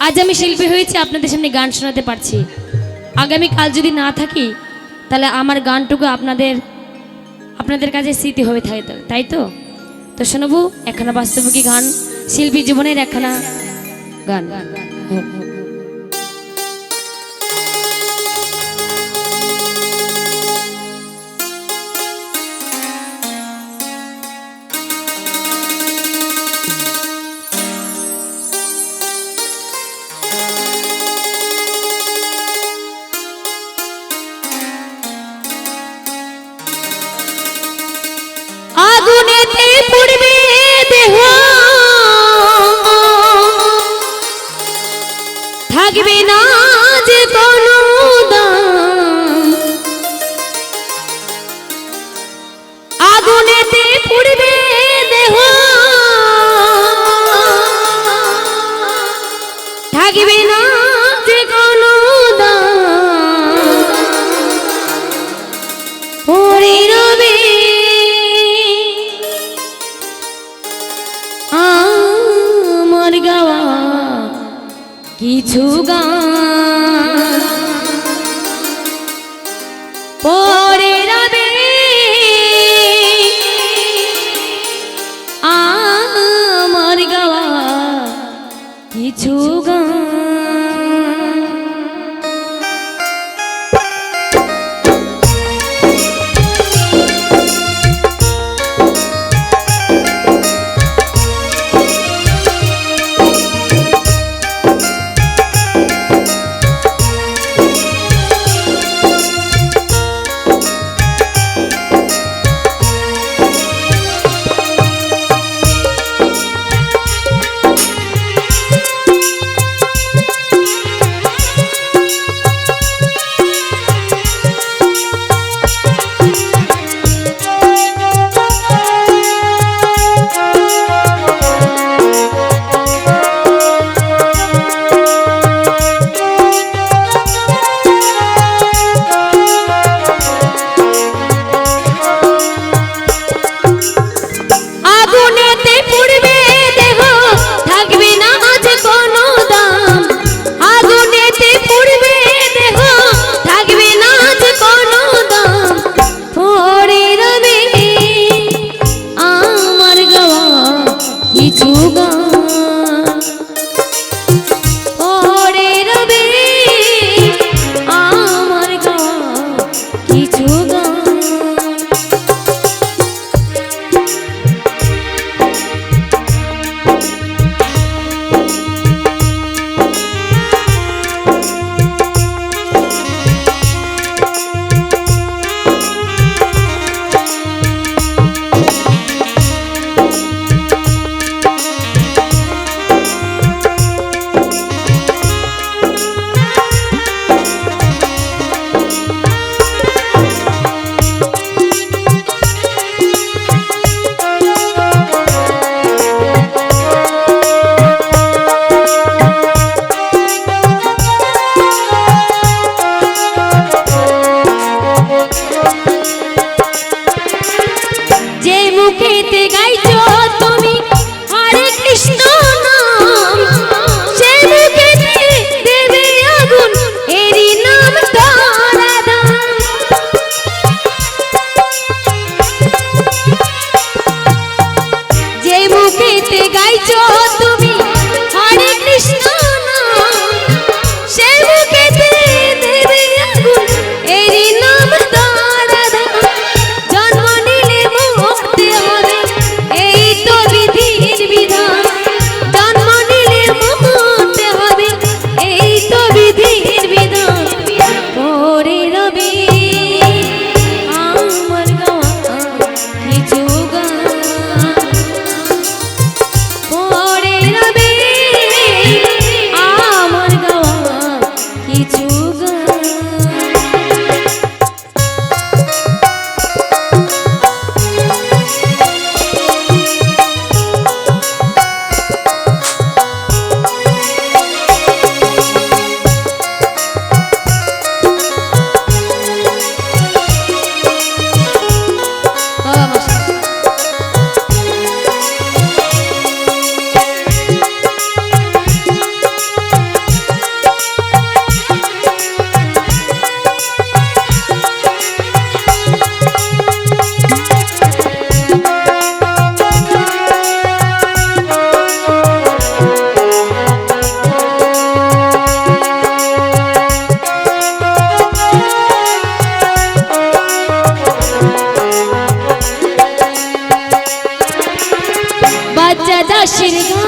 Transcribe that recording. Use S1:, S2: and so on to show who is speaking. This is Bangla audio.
S1: আজ আমি শিল্পী হয়েছি আপনাদের সামনে গান শোনাতে পারছি। আগামী কাল যদি না থাকি তাহলে আমার গানটুকু আপনাদের আপনাদের কাছে স্মৃতি হবে থাকে তাই তো? তো শোনাবো একখানা বাস্তবিকী গান শিল্পী জীবনের একখানা গান। হুম, থাকবে না যে কোনো দাম রবে আমার গাওয়া কিছু গান। পড়ে রবে আমার গাওয়া কিছু গাইছো তুমি রে